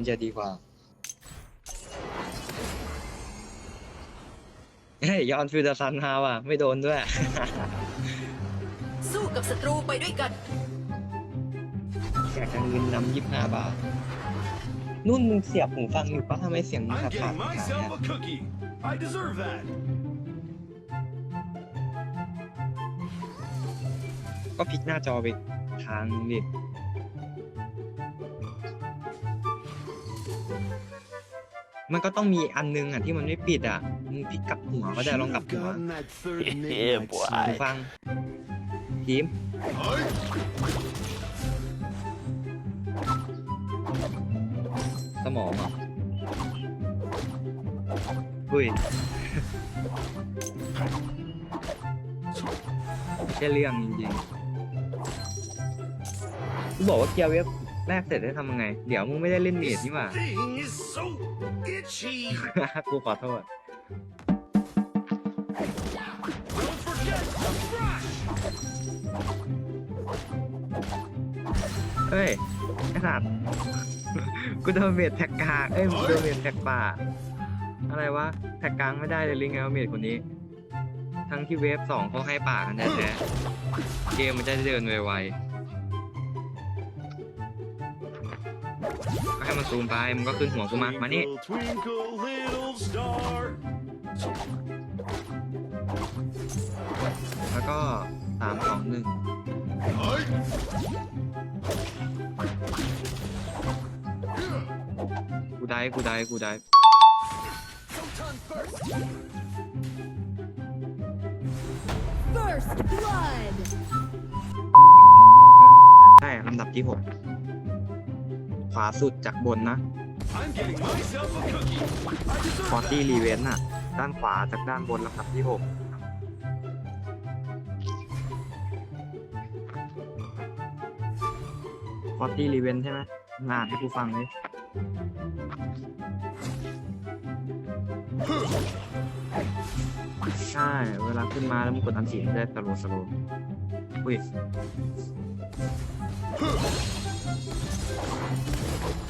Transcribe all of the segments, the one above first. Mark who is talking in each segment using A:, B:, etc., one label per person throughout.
A: ฟอร์เรนซ์จะดีกว่าเฮ้ยยอนฟิวเดอร์ซันฮาว่ะ ไม่โดนด้วย
B: สู้กับศัตรูไปด้วยกัน
A: อยากจะเงินนำยี่ห้าบาท นุ่นมึงเสียบหูฟังอยู่ปะทำไมเสียงมึง
C: I'm
A: ขาดขาด
C: getting
A: หาย
C: myself
A: อะ
C: a cookie. I deserve that.
A: ก็พลิกหน้าจอไปทางดิ มันก็ต้องมีอันนึงอะที่มันไม่ปิดอะมึงพลิกกลับหัวก็ได้ลองกลับ
C: Should've
A: หัว
C: gotten that third
D: Yeah,
C: midnight
D: boy.
A: หู
C: snack.
A: ฟังทีมสมองอะอุ้ย แค่เรื่องจริงๆกูบอกว่าเกียร์เว็บ แรกเสร็จได้ทำยังไง เดี๋ยวมึงไม่ได้เล่นเมดนี่หว่า
C: so
A: กูขอโทษเอ้ย ไอ้สัตว์ กูโดนเมดแท็กกลางเอ้ยกูโดนเมดแท็กป่า อะไรวะ แท็กกลางไม่ได้เลยลิงไงว่าเมดคนนี้ ทั้งที่เวฟสองเขาให้ป่ากันแท้ๆเกมมันจะเดินไวๆ ให้มันซูมไปมันก็ขึ้นหัวกูมามานี่
C: Twinkle, twinkle, little star.
A: แล้วก็สามสองหนึ่งกูได้กูได้กูได้
E: First blood.
A: ได้ลำดับที่หก ขวาสุดจากบนนะ
C: I'm getting myself a cookie. I deserve
A: ฟอตี้รีเวนน่ะ ด้านขวาจากด้านบนลำดับที่หกฟอตี้รีเวนใช่ไหมงานให้กูฟังดิใช่ เวลาขึ้นมาแล้วมึงกดอันสีมันจะสโลสโลอุ้ย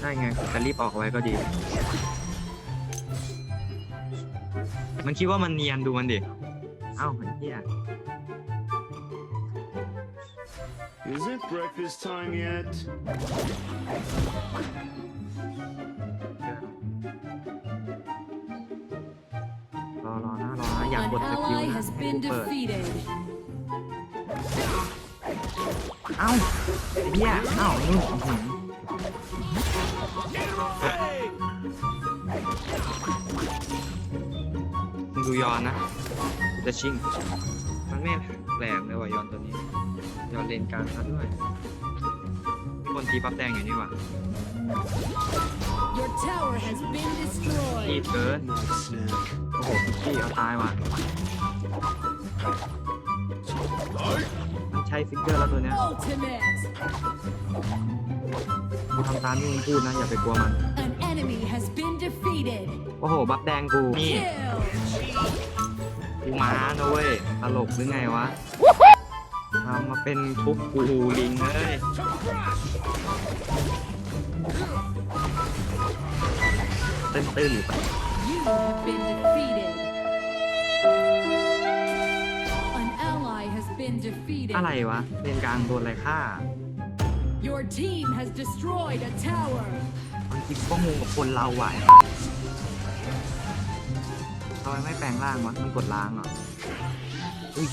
A: ได้ไงแต่รีบออกไว้ก็ดี มันคิดว่ามันเนียนดูมันดิ เอ้าไอ้เหี้ย
C: Is it breakfast time yet?
A: รอรอนะรอนะอยาก
E: An
A: กดสกิล
E: ally
A: นะ
E: has
A: ให้
E: been
A: กูเปิด
E: defeated.
A: เอ้าไอ้เหี้ยเอ้านู่นอื้อหือ ยอนนะกูจะชิงมันไม่แปลกเลยว่ะยอนตัวนี้ยอนเลนกลางซะด้วยมีคนตีปั๊บแดงอยู่นี่ว่ะ
E: Your tower has been
A: อี
E: destroyed.
A: เกิน
C: Night snack.
A: โอ้โหพิกกี้เอาตายว่ะมันใช่ฟิกเกอร์แล้วตัวเนี้ย
E: Ultimate.
A: กูทำตามที่มึงพูดนะอย่าไปกลัวมัน
E: An enemy has been defeated.
A: โอ้โห บัฟแดงกู นี่
E: Kill.
A: กูมานะเว้ยตลกหรือไงวะทำมาเป็นทุบกูลิงเลย
C: To brush.
A: ตื้นๆอยู่ปะ
E: You have been defeated. An ally has been defeated.
A: อะไรวะเลนกลางโดนอะไรฆ่า
E: Your team has destroyed a tower.
A: บางทีก็งงกับคนเราไหว ทำไมไม่แปลงร่างวะ มันกดล้างเหรออุ้ย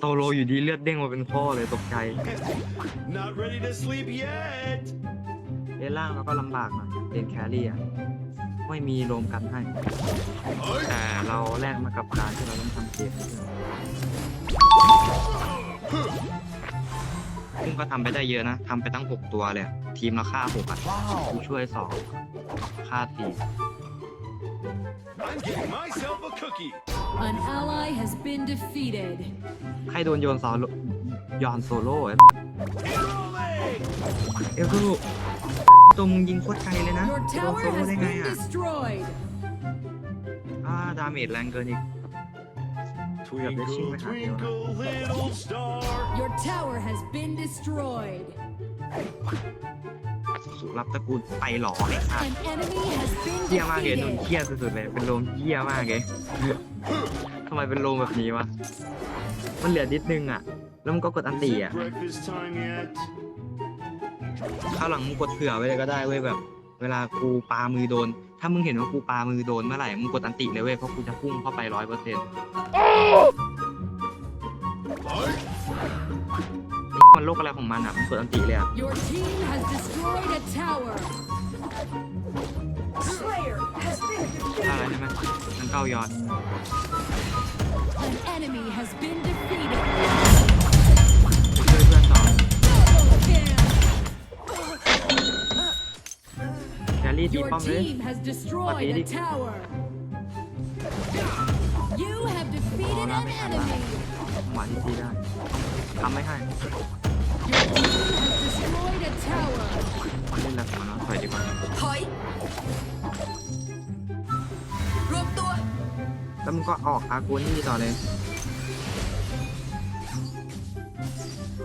A: โตโลอยู่ดีเลือดเด้งมาเป็นข้อเลยตกใจ
C: Not ready to sleep yet.
A: เลนล่างเราก็ลำบากหน่อยเลนแครี่อะไม่มีรวมกันให้ แต่เราแลกมากับการที่เราต้องทำเกมให้เพื่อนซึ่งก็ทำไปได้เยอะนะทำไปตั้งหกตัวเลยอะทีมเราฆ่าหกอะกูช่วยสองฆ่าสี่
C: I'm getting myself a cookie.
E: An ally has been defeated.
A: ใครโดนโยนซอโลยอนโซโล่อะ
C: Rolling.
A: เอลคือตัวมึงยิงโคตรไกลเลยนะ
E: Your
A: โดน
E: tower
A: โซโล่
E: has
A: ได้ไง
E: been
A: อะ
E: destroyed.
A: อ่าดาเมจแรงเกินอีก
C: Twinkle,
A: machine we have here.
C: twinkle, little star.
E: Your tower has been destroyed.
A: สุรับตระกูลไปหล่อไอ้สัส
E: An enemy has been
A: เหี้ยมากเลยนุ่น
E: defeated.
A: เหี้ยสุดๆเลย เป็นโลมเหี้ยมากเลยทำไมเป็นโลมแบบนี้วะ มันเหลือนิดนึงอะ แล้วมันก็กดอัน
C: Is
A: ตี
C: it
A: อะ
C: breakfast time yet?
A: ข้าวหลังมึงกดเผื่อไว้เลยก็ได้เว้ยแบบ เวลากูปามือโดน ถ้ามึงเห็นว่ากูปามือโดนเมื่อไหร่มึงกดอันติเลยเว้ยเพราะกูจะพุ่งเข้าไปร้อยเปอร์เซ็นต์มันโล กอะไรของมันอะมันกดอันติเลยอะ
E: Your team has destroyed a tower.
B: Slayer has been
A: ได้
B: defeated.
A: แล้วใช่ไหมมันเข้ายอด
E: An enemy has been defeated.
A: ไปช่วยเพื่อนต่อ
E: Double kill.
A: แครี่ตี
E: Your
A: ป้อมเลย
E: team has destroyed a tower. You have defeated an enemy.
A: หวานที่ตีได้ทำไม่ให้ อันเล่นแล้วเนาะถอยดีกว่า
B: ถอย รวมตัว
A: แล้วมึงก็ออกอากูนี่ต่อเลย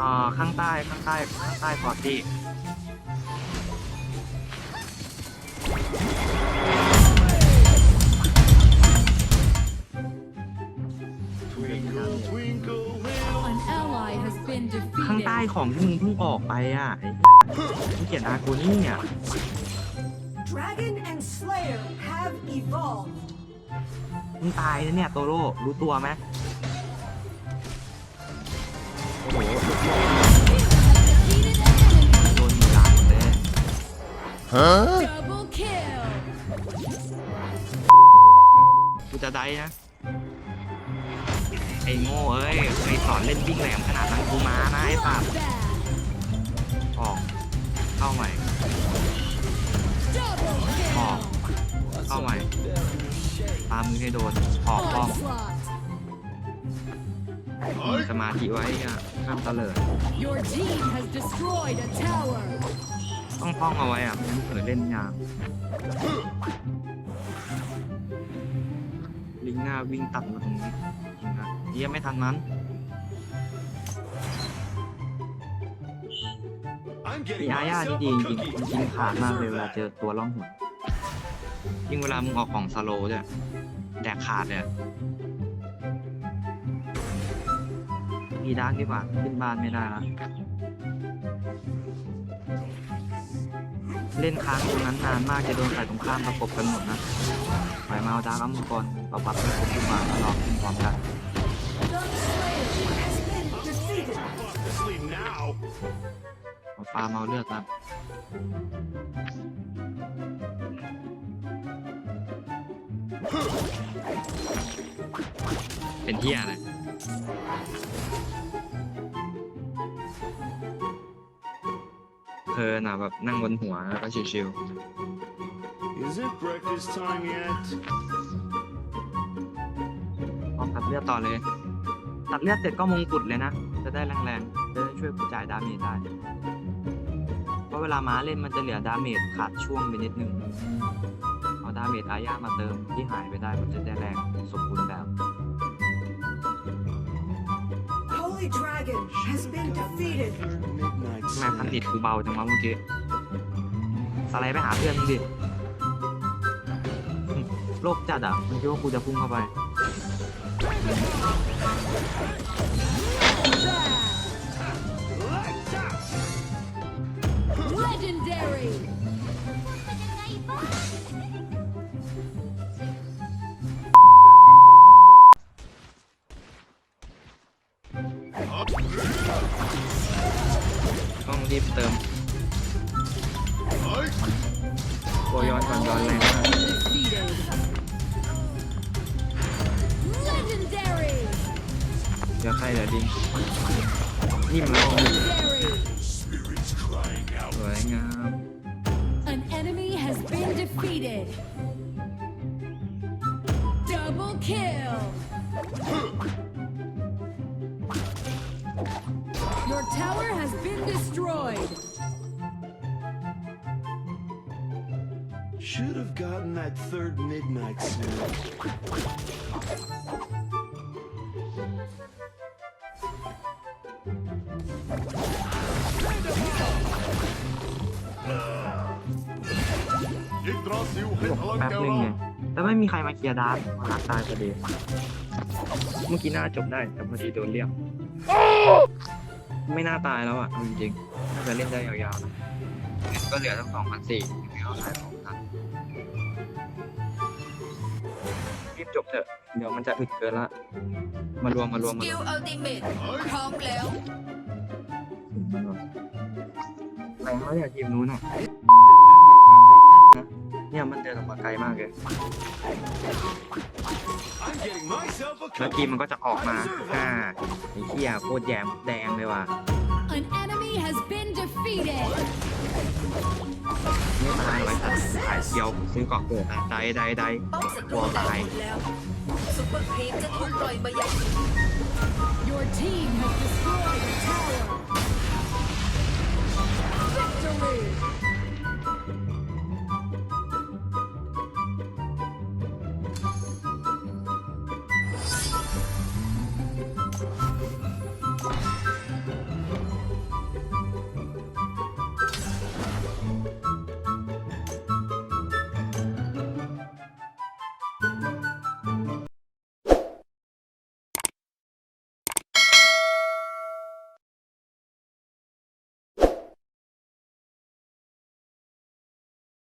A: อ่าข้างใต้ข้างใต้ข้างใต้พอร์ตี้ ข้างใต้
E: defeated.
A: ของที่มึงเพิ่งออกไปอะไอ้มึงเขียนอากูนี่เนี่ย
B: Dragon and Slayer have evolved.
A: มึงตายนะเนี่ยโตโร่รู้ตัวไหมโอ้โห
E: You have defeated an enemy.
A: โดนมีหลังเลย
E: Double kill.
A: กูจะได้นะ ไอ้โง่เอ้ยใครสอนเล่นวิ่งแหลมขนาดนั้นกูมานะไอ้สัตว์
E: Bloodbath.
A: ออกเข้าใหม่
E: Double kill.
A: เข้าใหม่ตามมือให้โดนออกป้อม
E: Onslaught.
A: มีสมาธิไว้อะห้ามตะเลิด
E: Your team has destroyed a tower.
A: ต้องท่องเอาไว้อะไม่งั้นเผลอเล่นยาก ลิงหน้าวิ่งตัดมาตรงนี้จริงครับเยี่ยไม่ทันนั้น
C: I'm
A: มี
C: getting
A: อาญาที่
C: myself
A: ดี
C: a
A: จริง
C: cookie.
A: ๆจริงๆขาดมากเลยเวลาเจอตัวล่องหนยิ่งเวลามึงออกของสโลว์ด้วยแดกขาดเลยอะมีดาร์กดีกว่าขึ้นบ้านไม่ได้ละ เล่นค้างตรงนั้นนานมากจะโดนฝ่ายตรงข้ามประกบกันหมดนะปล่อยมาเอาดาร์กอัมมังกรเราปรับให้ครบทุกมาแล้วรอขึ้นพร้อมกันเอาปลาเมาเลือกครับเป็นเที่ยอะไร ลินอะแบบนั่งบนหัวแล้วก็ชิว
C: Is it breakfast time yet?
A: ๆพอตัดเลือดต่อเลย ตัดเลือดเสร็จก็มงกุฎเลยนะ จะได้แรงๆ จะได้ช่วยกูจ่ายดาเมจได้ เพราะเวลาม้าเล่นมันจะเหลือดาเมจขาดช่วงไปนิดนึง เอาดาเมจอาญามาเติมที่หายไปได้มันจะได้แรงสมบูรณ์แบบ
B: Holy Dragon has been defeated.
C: Midnight
A: ทำไมพัน
C: snack.
A: ดิตกูเบาจังวะเมื่อกี้สไลด์ไปหาเพื่อนมึงดิโลกจัดอะมึงคิดว่ากูจะพุ่งเข้าไป
C: Lights out.
E: Legendary.
A: ตัวย้อนก่อนย้อนแรงมาก
E: Defeated. Legendary.
A: เดี๋ยวใครเดี๋ยวดิงนิ่มแล้ว
E: Legendary.
A: สวยงาม
E: An enemy has been defeated. Double kill. Your tower has
C: that third midnight snack. ราซิลให้พลัง
A: แป๊บ
C: แก
A: นึง
C: เรา
A: ไงแล้วไม่มีใครมาเคลียร์ดาร์กมาลักตายพอดีเมื่อกี้น่าจบได้ แต่พอดีโดนเรียกไม่น่าตายแล้วอะเอาจริงๆน่าจะเล่นได้ยาวๆนะก็เหลือตั้งสองพันสี่ไม่เอาขายของ จบเถอะ เดี๋ยวมันจะอึดเกินละ มารวมมารวม
B: ส
A: มาร
B: กิ
A: ว
B: ล
A: ม
B: อัลติเมทพร้อมแล้ว
A: มารวมแรงแล้วเนี่ยทีมนู้นอะนะเนี่ยมันเดินออกมาไกลมากเลย
C: I'm getting myself a
A: แล้ว
C: cup.
A: ทีมมันก็จะออกมาอ่าไอ้เหี้ยโคตรแยมแดงเลยว่ะ
E: An enemy has been defeated.
A: ไม่ตายไว้สัตว์ ขายเดียวซื้อเกาะเกิดอะไดใดใด
B: ป้อมศัต
A: กลั
B: รู
A: ว
B: แตก
A: ตาย
B: หมดแล้วซุปเปอร์ครีมจะถูกปล่อยมายัง
E: Your team has destroyed a tower. Victory.